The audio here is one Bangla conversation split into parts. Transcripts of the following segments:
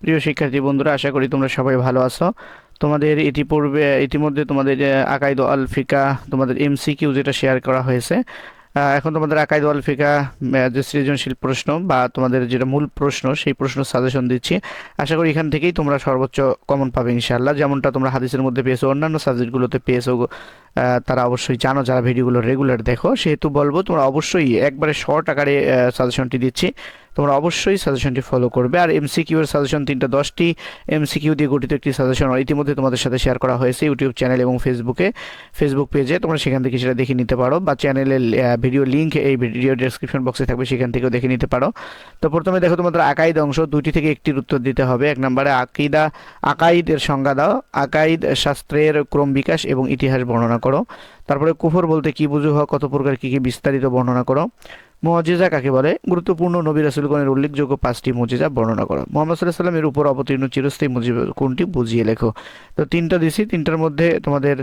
প্রিয় শিক্ষার্থী বন্ধুরা, আশা করি তোমরা সবাই ভালো আছো। তোমাদের ইতিপূর্বে, ইতিমধ্যে তোমাদের আকাইদ আল ফিকা, তোমাদের এমসিকিউ যেটা শেয়ার করা হয়েছে এখন তোমাদের আকাইদ আল ফিকা যে সৃজনশীল প্রশ্ন বা তোমাদের যেটা মূল প্রশ্ন, সেই প্রশ্ন সাজেশন দিচ্ছি। আশা করি এখান থেকেই তোমরা সর্বোচ্চ কমন পাবে ইনশাআল্লাহ। যেমনটা তোমরা হাদিসের মধ্যে পেয়েছ, অন্যান্য সাবজেক্টগুলোতে পেয়েছ তারা অবশ্যই জানো, যারা ভিডিওগুলো রেগুলার দেখো। সেহেতু বলব, তোমরা অবশ্যই একবারে শর্ট আকারে সাজেশনটি দিচ্ছি। তোমরা অবশ্যই সাজেশনটি ফলো করবে। আর এমসিকিউ এর সাজেশন তিনটা দশটি এমসিকিউ দিয়ে গঠিত একটি সাজেশন ইতিমধ্যে তোমাদের সাথে শেয়ার করা হয়েছে ইউটিউব চ্যানেল এবং ফেসবুকে ফেসবুক পেজে তোমরা সেখান থেকে সেটা দেখে নিতে পারো বা চ্যানেলের ভিডিও লিঙ্ক এই ভিডিও ডেসক্রিপশন বক্সে থাকবে, সেখান থেকেও দেখে নিতে পারো। তো প্রথমে দেখো, তোমাদের আকাইদ অংশ, দুইটি থেকে একটির উত্তর দিতে হবে। এক নম্বরে আকিদা, আকাইদের সংজ্ঞা দাও। আকাইদ শাস্ত্রের ক্রম বিকাশ এবং ইতিহাস বর্ণনা করো। তারপরে কুফর বলতে কি বুঝো হওয়া, কত প্রকার কী কী বিস্তারিত বর্ণনা করো। মুজিজা কাকে বলে? গুরুত্বপূর্ণ নবী রাসুলগণের উল্লেখযোগ্য পাঁচটি মুজিজা বর্ণনা করো। মোহাম্মদ সাল্লাহ সাল্লামের উপর অবতীর্ণ চিরস্থায়ী মুজিব কোনটি বুঝিয়ে লেখো। তো তিনটা দিছি, তিনটার মধ্যে তোমাদের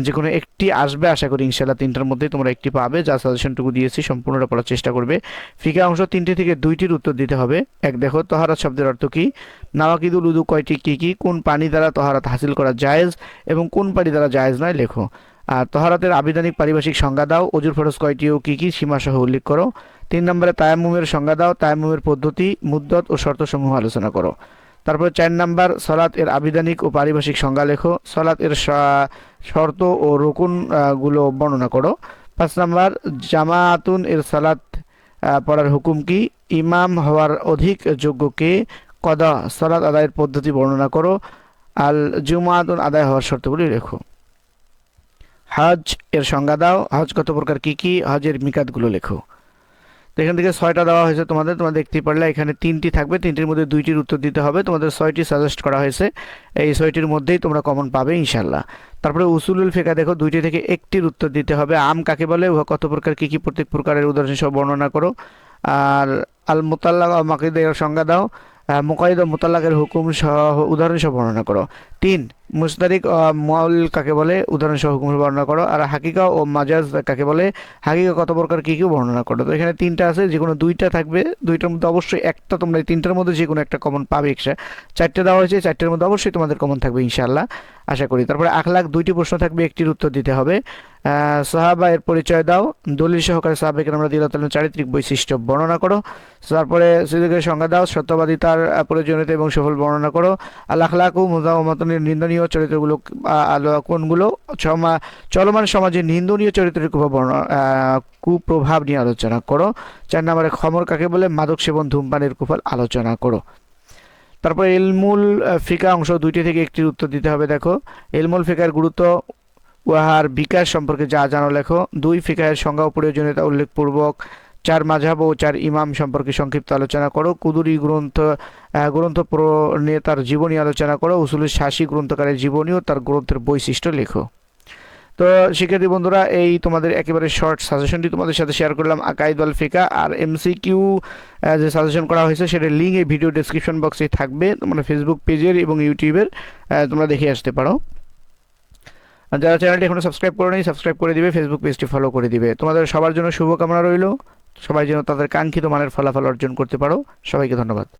যে কোনো একটি আসবে, আশা করি ইনশাল্লাহ তিনটার মধ্যে তোমরা একটি পাবে, যা সাজেশনটুকু দিয়েছি, সম্পূর্ণটা পড়ার চেষ্টা করবে। ফিকা অংশ তিনটি থেকে দুইটির উত্তর দিতে হবে। এক, দেখো, তহারাত শব্দের অর্থ কী? নাওয়াকিদুল উদু কয়টি, কী কী? কোন পানি দ্বারা তহারাত হাসিল করা জায়েজ? এবং কোন পানি দ্বারা জায়েজ নয়, লেখো। আর তহারাতের আবিধানিক পারিভাষিক সংজ্ঞা দাও। অজুর ফরজ কয়টি ও কী কি সীমাসহ উল্লেখ করো। তিন নম্বরে তায়াম্মুমের সংজ্ঞা দাও। তায়ামুমের পদ্ধতি, মুদ্দত ও শর্তসমূহ আলোচনা করো। তারপর চার নাম্বার, সলাৎ এর আবিধানিক ও পারিভাষিক সংজ্ঞা লেখো। সলাৎ এর শর্ত ও রকুনগুলো বর্ণনা করো। পাঁচ নাম্বার, জামাআতুন এর সালাত পড়ার হুকুম কি? ইমাম হওয়ার অধিক যোগ্য কে? কদা? সলাৎ আদায়ের পদ্ধতি বর্ণনা করো। আল জুমাতুন আদায় হওয়ার শর্তগুলি লেখো। হজ এর সংজ্ঞা দাও। হজ কত প্রকার, কি কি? হজের মিকাতগুলো লেখো। তো এখান থেকে ছয়টা দেওয়া হয়েছে তোমাদের। তোমরা দেখতে পারলে এখানে তিনটি থাকবে। তিনটির মধ্যে দুইটির উত্তর দিতে হবে। তোমাদের ছয়টি সাজেস্ট করা হয়েছে। এই ছয়টির মধ্যেই তোমরা কমন পাবে ইনশাল্লাহ তারপরে উসুলুল ফেকা দেখো, দুইটি থেকে একটির উত্তর দিতে হবে। আম কাকে বলে? উহা কত প্রকার, কী কী প্রত্যেক প্রকারের উদাহরণ সব বর্ণনা করো। আর আল মোতাল্লা মাকিদের সংজ্ঞা দাও। মোকাইদ ও মোতাল্লাকের হুকুম সহ উদাহরণ সহ বর্ণনা করো। তিন মুস্তারিক মল কাকে বলে? উদাহরণ সহ হুকুম বর্ণনা করো। আর হাকিকা ও মাজাজ কাকে বলে? হাকিকা কত প্রকার কী কী বর্ণনা করো। তো এখানে তিনটা আছে যে কোনো দুইটা থাকবে। দুইটার মধ্যে অবশ্যই একটা তোমরা এই তিনটার মধ্যে যে কোনো একটা কমন পাবে এক্সট্রা। চারটে দেওয়া হয়েছে, চারটের মধ্যে অবশ্যই তোমাদের কমন থাকবে ইনশাল্লাহ আশা করি। তারপরে আখলাখ দুইটি প্রশ্ন থাকবে, একটির উত্তর দিতে হবে। সাহাবা এর পরিচয় দাও। দলিল সহকারে সাহাবেকে আমরা দিল চারিত্রিক বৈশিষ্ট্য বর্ণনা করো। তারপরে সিদ্দিকের সংজ্ঞা দাও সত্যবাদিতার প্রয়োজনীয়তা এবং সফল বর্ণনা করো। আল আখলাকু মুজামতনের নিন্দনীয় চরিত্রগুলো আলো- কোনগুলো? চলমান সমাজে নিন্দনীয় চরিত্রের আহ, কুপ্রভাব নিয়ে আলোচনা করো। চার নম্বরে খমর কাকে বলে? মাদক সেবন ধূমপানের কুফল আলোচনা করো। তারপর এলমুল ফিকা অংশ দুইটি থেকে একটির উত্তর দিতে হবে দেখো। এলমুল ফিকার গুরুত্ব উহার বিকাশ সম্পর্কে যা জানো লেখো। দুই, ফিকাহের সংজ্ঞা প্রয়োজনীয়তা উল্লেখপূর্বক। চার মাঝাব ও চার, ইমাম সম্পর্কে সংক্ষিপ্ত আলোচনা করো। কুদুরি গ্রন্থ গ্রন্থ প্রণেতার জীবনী আলোচনা করো। উসুলের শাসী গ্রন্থকারের জীবনী ও তার গ্রন্থের বৈশিষ্ট্য লেখো। তো, শিক্ষার্থী বন্ধুরা, এই তোমাদের একেবারে শর্ট সাজেশনটি তোমাদের সাথে শেয়ার করলাম আকাইদ আল ফিকা আর এমসিকিউ যে সাজেশন করা হয়েছে সেটার লিঙ্ক এই ভিডিও ডেসক্রিপশন বক্সে থাকবে। তোমরা ফেসবুক পেজের এবং ইউটিউবের তোমরা দেখে আসতে পারো। যারা চ্যানেলটি এখনও সাবস্ক্রাইব করে নেই সাবস্ক্রাইব করে দিবে ফেসবুক পেজটি ফলো করে দিবে। তোমাদের সবার জন্য শুভকামনা রইল। সবাই যেন তাদের কাঙ্ক্ষিত মানের ফলাফল অর্জন করতে পারো। সবাইকে ধন্যবাদ।